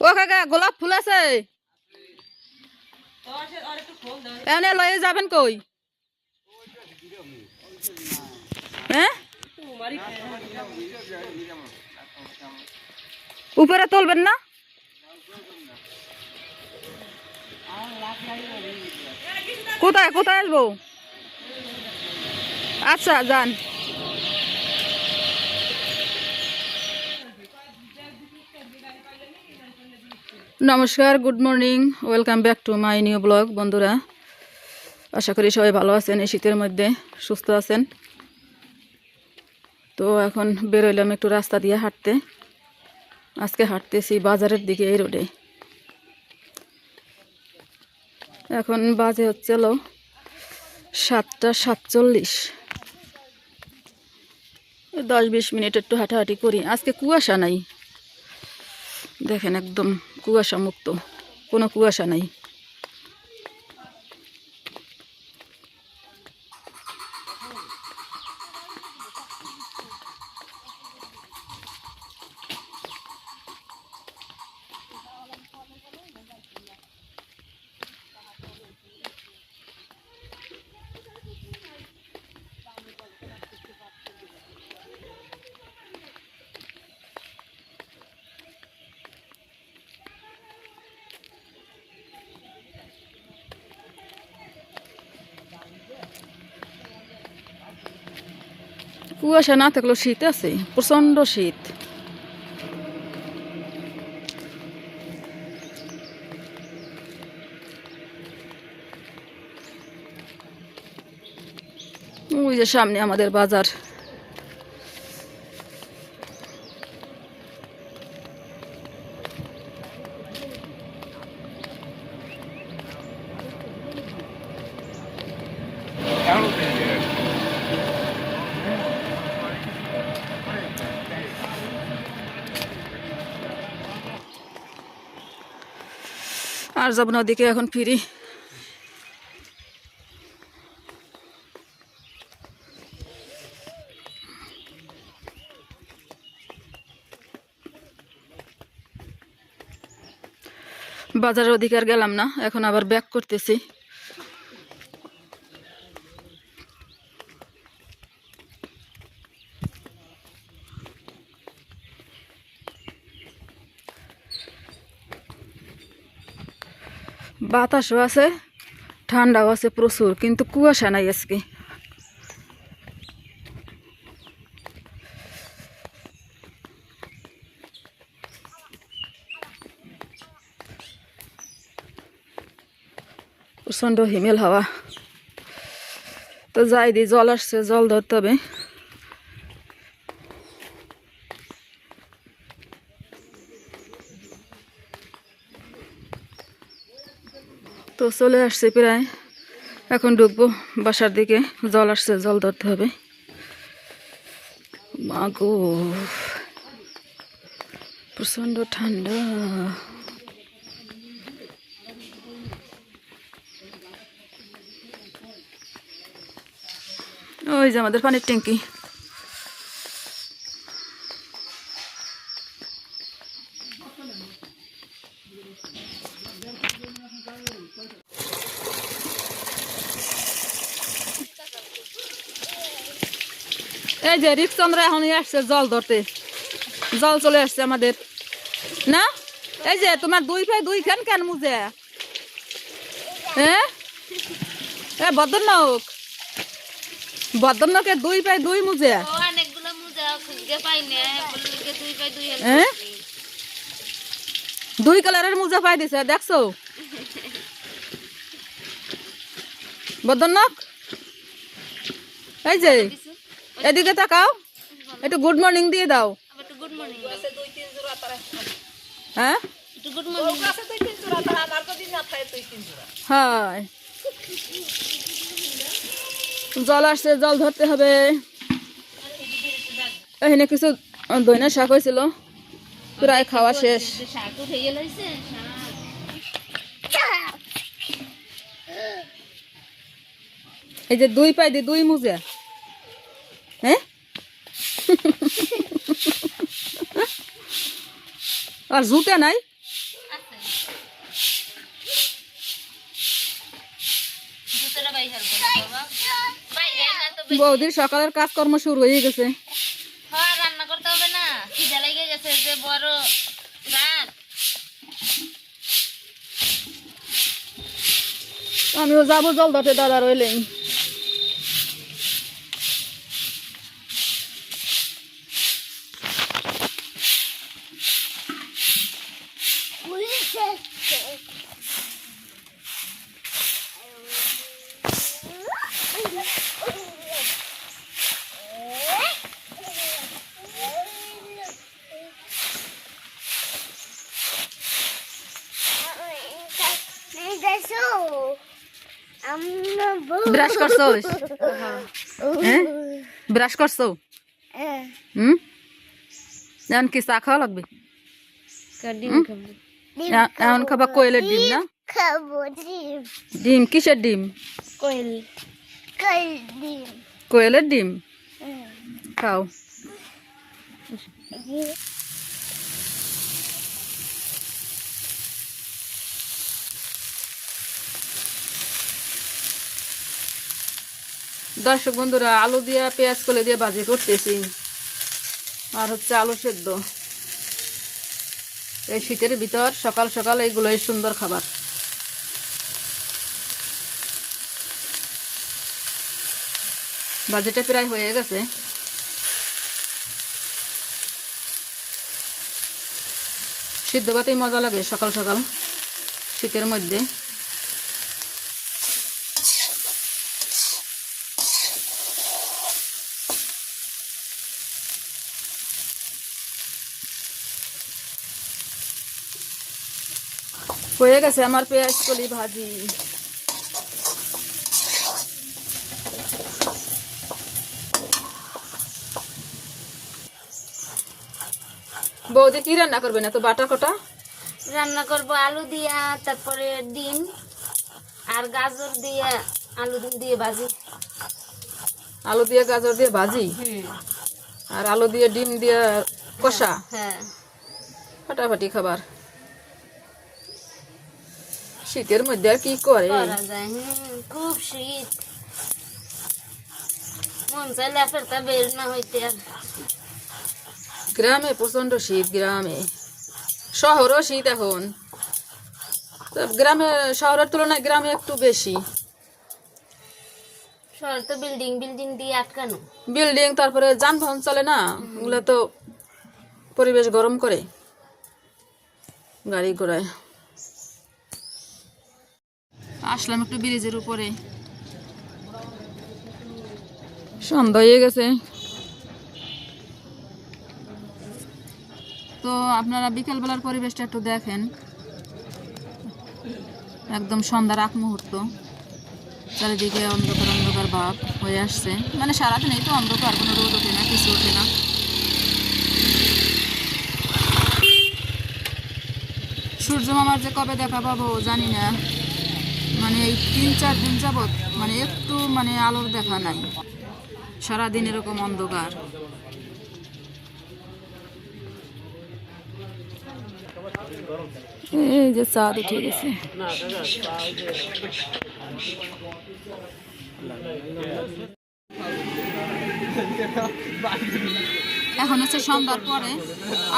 ও কাকা গোলাপ ফুল আছে? এনে লয়ে যাবেন কই? হ্যাঁ? উপরে তুলবেন না? কোথায় কোথায় আসব? আচ্ছা যান। নমস্কার good morning welcome back to my new blog বন্ধুরা। আশা করি সবাই ভালো আছেন, এই শীতের মধ্যে সুস্থ আছেন। তো এখন বেরোইলাম একটু রাস্তা দিয়ে হাঁটতে। আজকে হাঁটতেছি বাজারের দিকে, এই রোডে। এখন বাজে হচ্ছে হলো সাতটা সাতচল্লিশ। দশ বিশ মিনিট একটু হাঁটাহাঁটি করি। আজকে কুয়াশা নাই। দেখেন একদম কুয়াশা মুক্ত কোনো কুয়াশা নাই। কুয়াশা না থাকলেও শীত আছে প্রচণ্ড শীত। ওই যে সামনে আমাদের বাজার। আর যাব না, ওদিকে এখন ফিরি। বাজারের ওদিকে আর গেলাম না, এখন আবার ব্যাক করতেছি। বাতাসও আছে, ঠান্ডাও আছে প্রচুর, কিন্তু কুয়াশা নাই আজকে। প্রচণ্ড হিমেল হাওয়া। তো যাই দি, জল আসছে, জল ধরতে হবে। তো চলে আসছে প্রায়। এখন ঢুকবো বাসার দিকে। জল আসছে, জল ধরতে হবে। মাগো, প্রচণ্ড ঠান্ডা। ওই যে আমাদের পানির ট্যাঙ্কি। এই যে রিপচন্দ্র এখন আসছে জল ধরতে। জল চলে আসছে আমাদের। না? এই যে তোমার দুই পায়ে দুই খান কেন মুজে? হ্যাঁ এ ভদ্রনক ভদ্রনকের দুই পায়ে দুই মুজে? ও অনেকগুলো মোজা খুঁজতে পাই না বললে দুই পাই দুই হেল হ্যাঁ দুই। কালারের মোজা পাই দিছে দেখছ? বদনক এই যে। এদিকে তাকাও। একটু গুড মর্নিং দিয়ে দাও। আবার গুড মর্নিং হ্যাঁ? হয়। জল আসছে জল ধরতে হবে। এখানে কিছু দইনা শাক হয়েছিল। প্রায় খাওয়া শেষ। এই যে দুই পাই দিয়ে দুই মুজে। হ্যাঁ? আর জুতে নাই। বৌদির সকালের কাজকর্ম শুরু হয়ে গেছে। হ্যাঁ রান্না করতে হবে না। খিদে লেগে গেছে যে বড় রাত আমিও যাব জল দটে দাদা রইলেই। ব্রাশ করছ হ্যাঁ? ব্রাশ করছ? হুম? এখন কি চা খাওয়া লাগবে? এখন খাবা কোয়েলের ডিম না? ডিম ডিম। কিসের ডিম? কোয়েল। কোয়েল ডিম। কোয়েলের ডিম? খাও। দর্শক বন্ধুরা, আলু দিয়ে পেঁয়াজ কলে দিয়ে ভাজি করতেছি। আর হচ্ছে আলু সেদ্ধ। এই শীতের ভিতর সকাল সকাল এইগুলোই সুন্দর খাবার। বাজেটে প্রায় হয়ে গেছে। সিদ্ধ ভাতেই মজা লাগে সকাল সকাল, শীতের মধ্যে। হয়ে গেছে আমার পেঁয়াজ কলি ভাজি। বৌদি কি রান্না করবে না তো বাটা কটা? রান্না করব আলু দিয়া তারপরে ডিম আর গাজর দিয়ে আলু ডিম দিয়ে ভাজি। আলু দিয়ে গাজর দিয়ে ভাজি? আর আলু দিয়ে ডিম দিয়ে কষা? হ্যাঁ। ফাটাফাটি খাবার। শীতের মধ্যে আর কি করে খুব শীত মন চাইলে ফেরতা বের না হইতে আর গ্রামে প্রচণ্ড শীত গ্রামে শহরও শীত এখন গ্রামে শহরের তুলনায় গ্রামে একটু বেশি শহর তো বিল্ডিং বিল্ডিং দিয়ে আটকানো বিল্ডিং তারপরে যানবাহন চলে না ওগুলো তো পরিবেশ গরম করে গাড়ি ঘোড়ায় আসলাম একটু ব্রিজের উপরে। সন্ধ্যা হয়ে গেছে। তো আপনারা বিকেলবেলার পরিবেশটা একটু দেখেন। একদম সন্ধ্যার আগ মুহূর্ত। চারিদিকে অন্ধকার অন্ধকার ভাব হয়ে আসছে। মানে সারাদিনই তো অন্ধকার কোনো রোদ ওঠে না কিছু ওঠে না। সূর্য মামার যে কবে দেখা পাবো জানি না। মানে এই তিন চার দিন যাবৎ মানে একটু মানে আলোর দেখা নাই। সারাদিন এরকম অন্ধকার। এই যে চাঁদ উঠে গেছে। এখন হচ্ছে সন্ধ্যার পরে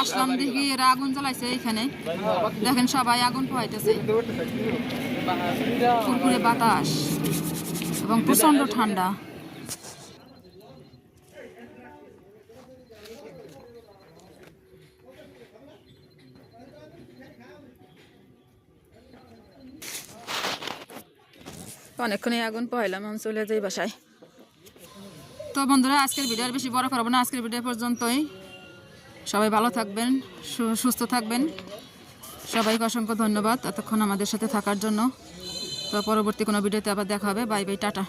আসলাম দেখি এরা আগুন জ্বালাইছে এইখানে। দেখেন সবাই আগুন পোহাইতেছে। ফুরফুরে বাতাস এবং প্রচণ্ড ঠান্ডা। অনেকক্ষণই আগুন পোহাইলাম আমি চলে যাই বাসায়। তো বন্ধুরা আজকের ভিডিও আর বেশি বড় করব না। আজকের ভিডিও পর্যন্তই। সবাই ভালো থাকবেন সুস্থ থাকবেন। সবাইকে অসংখ্য ধন্যবাদ এতক্ষণ আমাদের সাথে থাকার জন্য। তো পরবর্তী কোনো ভিডিওতে আবার দেখা হবে। Bye bye, tata.